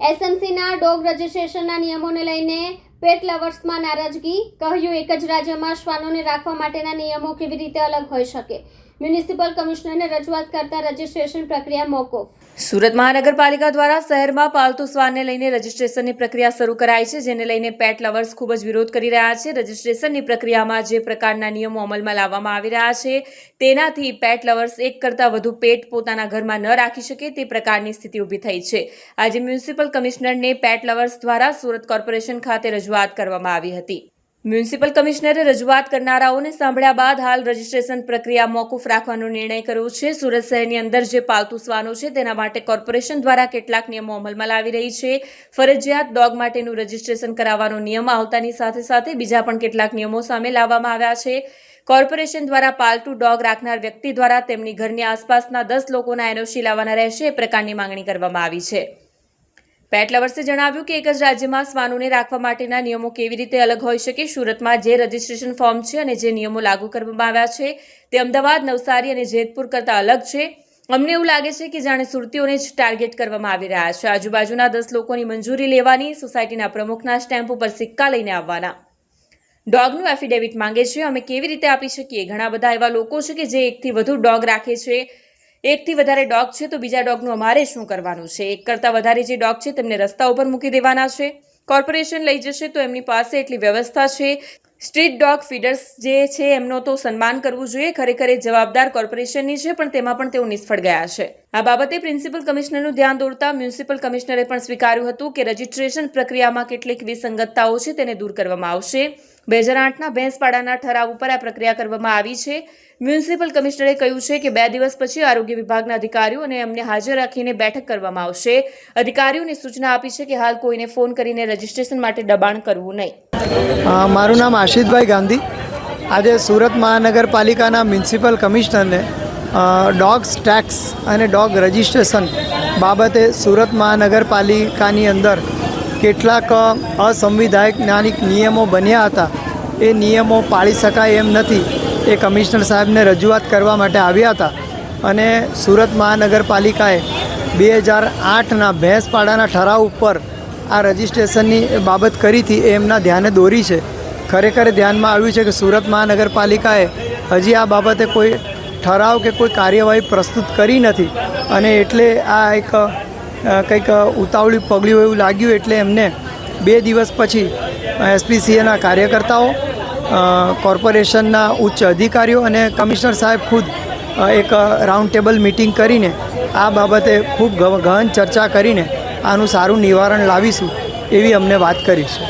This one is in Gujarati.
એસએમસીના ડોગ રજિસ્ટ્રેશનના નિયમોને લઈને પેટ લવર્સમાં નારાજગી, કહ્યું એક જ રાજ્યમાં શ્વાનોને રાખવા માટેના નિયમો કેવી રીતે અલગ હોઈ શકે? મ્યુનિસિપલ કમિશનરને રજૂઆત કરતા રજીસ્ટ્રેશન પ્રક્રિયા મોકૂફ. સુરત મહાનગરપાલિકા દ્વારા શહેરમાં પાલતુ શ્વાનને લઈને રજીસ્ટ્રેશનની પ્રક્રિયા શરૂ કરાઈ છે, જેને લઈને પેટ લવર્સ ખૂબ જ વિરોધ કરી રહ્યા છે. રજીસ્ટ્રેશનની પ્રક્રિયામાં જે પ્રકારના નિયમો અમલમાં લાવવામાં આવી રહ્યા છે, તેનાથી પેટ લવર્સ એક કરતાં વધુ પેટ પોતાના ઘરમાં ન રાખી શકે તે પ્રકારની સ્થિતિ ઊભી થઈ છે. આજે મ્યુનિસિપલ કમિશનરને પેટ લવર્સ દ્વારા સુરત કોર્પોરેશન ખાતે રજૂઆત કરવામાં આવી હતી. મ્યુનિસિપલ કમિશનરે રજૂઆત કરનારાઓને સાંભળ્યા બાદ હાલ રજીસ્ટ્રેશન પ્રક્રિયા મોકૂફ રાખવાનો નિર્ણય કર્યો છે. સુરત શહેરની અંદર જે પાલતુ શ્વાનો છે તેના માટે કોર્પોરેશન દ્વારા કેટલાક નિયમો અમલમાં લાવી રહી છે. ફરજિયાત ડોગ માટેનું રજીસ્ટ્રેશન કરાવવાનો નિયમ આવતાની સાથે સાથે બીજા પણ કેટલાક નિયમો સામે લાવવામાં આવ્યા છે. કોર્પોરેશન દ્વારા પાલતુ ડોગ રાખનાર વ્યક્તિ દ્વારા તેમની ઘરની આસપાસના દસ લોકોના એનઓસી લાવવાના રહેશે એ પ્રકારની માંગણી કરવામાં આવી છે. પેટ લવર્સે જણાવ્યું કે એક જ રાજ્યમાં શ્વાનોને રાખવા માટેના નિયમો કેવી રીતે અલગ હોઈ શકે, સુરતમાં જે રજીસ્ટ્રેશન ફોર્મ છે અને જે નિયમો લાગુ કરવામાં આવ્યા છે, તે અમદાવાદ, નવસારી અને જેતપુર કરતાં અલગ છે. અમને એવું લાગે છે કે જાણે સુરતીઓને જ ટાર્ગેટ કરવામાં આવી રહ્યા છે. આજુબાજુના દસ લોકોની મંજૂરી લેવાની, સોસાયટીના પ્રમુખના સ્ટેમ્પ ઉપર સિક્કા લઈને આવવાના. ડોગનું એફિડેવિટ માંગે છે. અમે કેવી રીતે આપી શકીએ? ઘણા બધા એવા લોકો છે કે જે એકથી વધુ ડોગ રાખે છે. એકથી વધારે ડોગ છે, તો બીજા ડોગનું અમારે શું કરવાનું છે? એક કરતાં વધારે જે ડોગ છે, તેમને રસ્તા ઉપર મૂકી દેવાના છે. કોર્પોરેશન લઈ જશે, તો એમની પાસે એટલી વ્યવસ્થા છે. સ્ટ્રીટ ડોગ ફીડર્સ જે છે, એમનો તો સન્માન કરવું જોઈએ. ખરેખર એ જવાબદાર કોર્પોરેશનની છે, પણ તેમાં પણ તેઓ નિષ્ફળ ગયા છે. આ બાબતે પ્રિન્સિપલ કમિશનરનું ધ્યાન દોરતા મ્યુનિસિપલ કમિશનરે પણ સ્વીકાર્યું હતું કે રજીસ્ટ્રેશન પ્રક્રિયામાં કેટલીક વિસંગતતાઓ છે, તેને દૂર કરવામાં આવશે. બે હજાર આઠના ભેંસપાડાના ઠરાવ ઉપર આ પ્રક્રિયા કરવામાં આવી છે. મ્યુનિસિપલ કમિશનરે કહ્યું છે કે બે દિવસ પછી આરોગ્ય વિભાગના અધિકારીઓ અને એમને હાજર રાખીને બેઠક કરવામાં આવશે. અધિકારીઓને સૂચના આપી છે કે હાલ કોઈને ફોન કરીને રજીસ્ટ્રેશન માટે દબાણ કરવું નહીં. મારું નામ આશિષભાઈ ગાંધી. આજે સુરત મહાનગરપાલિકાના મ્યુનિસિપલ કમિશનરને ડોગ્સ ટેક્સ અને ડોગ રજિસ્ટ્રેશન બાબતે સુરત મહાનગરપાલિકાની અંદર કેટલાક અસંવિધાયક અસંવિધાનિક નિયમો બન્યા હતા. એ નિયમો પાળી શકાય એમ નથી. એ કમિશનર સાહેબને રજૂઆત કરવા માટે આવ્યા હતા. અને સુરત મહાનગરપાલિકાએ બે હજાર આઠના ભેંસપાડાના ઠરાવ ઉપર આ રજિસ્ટ્રેશનની બાબત કરી હતી એ એમના ધ્યાને દોરી છે. ખરેખર ધ્યાનમાં આવ્યું છે કે સુરત મહાનગરપાલિકાએ હજી આ બાબતે કોઈ ઠરાવ કે કોઈ કાર્યવાહી પ્રસ્તુત કરી નથી અને એટલે આ એક કંઈક ઉતાવળી પગલું એવું લાગ્યું એટલે એમને બે દિવસ પછી એસપીસીએના કાર્યકર્તાઓ કોર્પોરેશનના ઉચ્ચ અધિકારીઓ અને કમિશનર સાહેબ ખુદ એક રાઉન્ડ ટેબલ મિટિંગ કરીને આ બાબતે ખૂબ ગહન ચર્ચા કરીને આનું સારું નિવારણ લાવીશું એવી અમને વાત કરી છે